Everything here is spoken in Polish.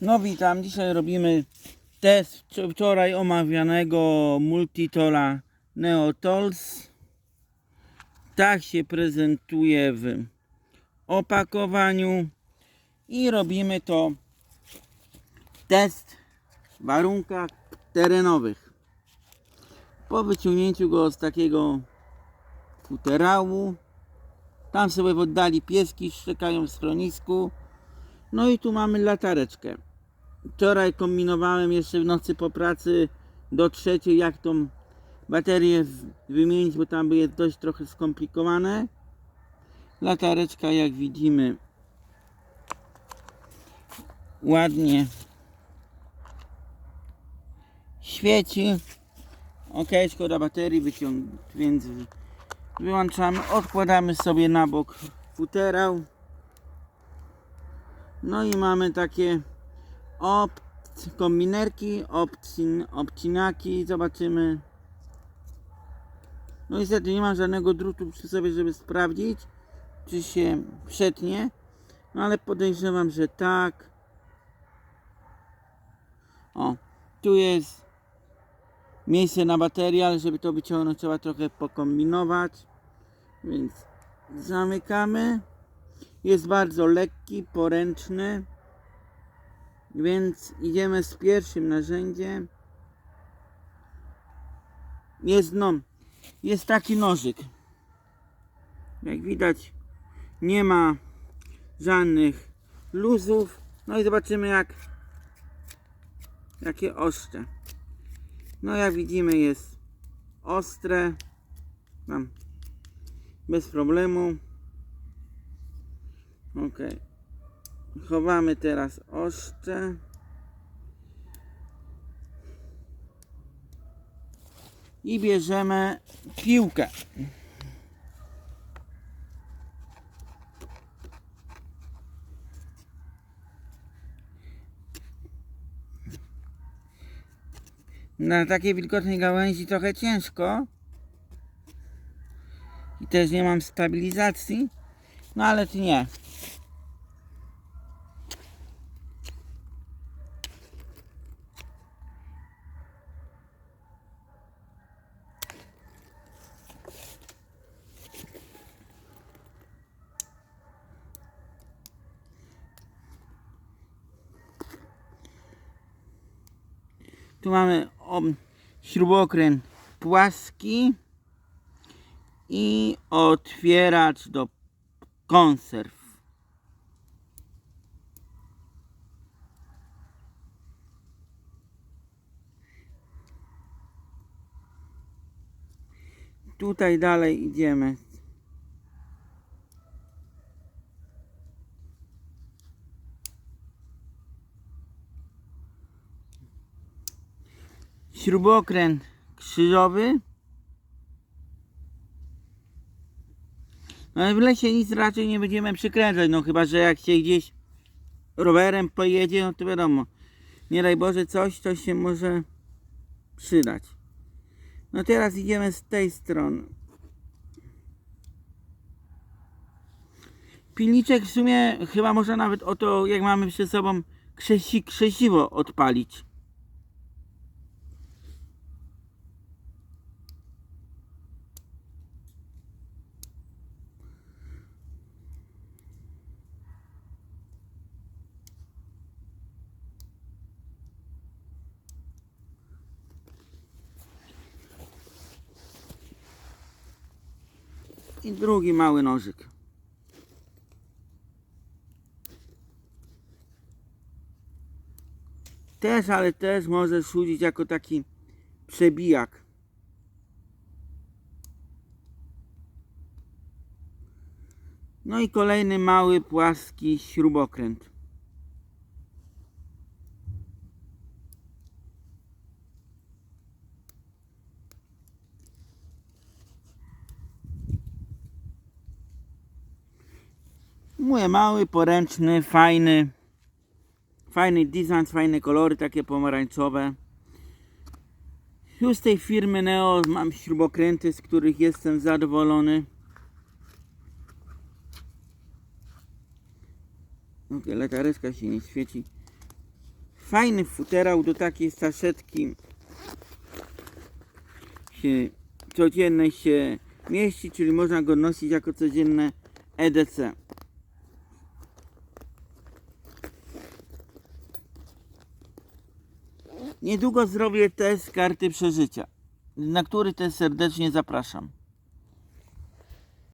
No witam, dzisiaj robimy test wczo- wczoraj omawianego Multitola Neotols. Tak się prezentuje w opakowaniu i robimy to test w warunkach terenowych. Po wyciągnięciu go z takiego futerału, tam sobie w oddali pieski szczekają w schronisku. No i tu mamy latareczkę. Wczoraj kombinowałem jeszcze w nocy po pracy do trzeciej, jak tą baterię wymienić, bo tam jest dość trochę skomplikowane. Latareczka, jak widzimy, ładnie świeci. Ok, szkoda baterii, wyciąg więc wyłączamy, odkładamy sobie na bok futerał. No i mamy takie opt kombinerki, obcin obcinaki, zobaczymy. No niestety nie mam żadnego drutu przy sobie, żeby sprawdzić, czy się przetnie. No ale podejrzewam, że tak. O, tu jest miejsce na baterię, ale żeby to wyciągnąć trzeba trochę pokombinować. Więc zamykamy. Jest bardzo lekki, poręczny. Więc idziemy z pierwszym narzędziem. Jest no, jest taki nożyk. Jak widać, nie ma żadnych luzów. No i zobaczymy jak jakie ostrze. No jak widzimy jest ostre. Mam bez problemu. Ok. Chowamy teraz ostrze. I bierzemy piłkę. Na takiej wilgotnej gałęzi trochę ciężko. I też nie mam stabilizacji. No ale ty nie. Tu mamy śrubokręt płaski i otwieracz do konserw. Tutaj dalej idziemy. Śrubokręt krzyżowy. No w lesie nic raczej nie będziemy przykręcać, no chyba, że jak się gdzieś rowerem pojedzie, no to wiadomo, nie daj Boże coś, to się może przydać. No teraz idziemy z tej strony. Pilniczek w sumie chyba można nawet o to, jak mamy przed sobą krzesi, krzesiwo odpalić. I drugi mały nożyk. Też, ale też może służyć jako taki przebijak. No i kolejny mały, płaski śrubokręt. Mówię, mały, poręczny, fajny. Fajny design, fajne kolory, takie pomarańczowe. Już z tej firmy Neo mam śrubokręty, z których jestem zadowolony. Ok, latareczka się nie świeci. Fajny futerał do takiej saszetki się codziennej się mieści, czyli można go nosić jako codzienne EDC. Niedługo zrobię test karty przeżycia, na który też serdecznie zapraszam.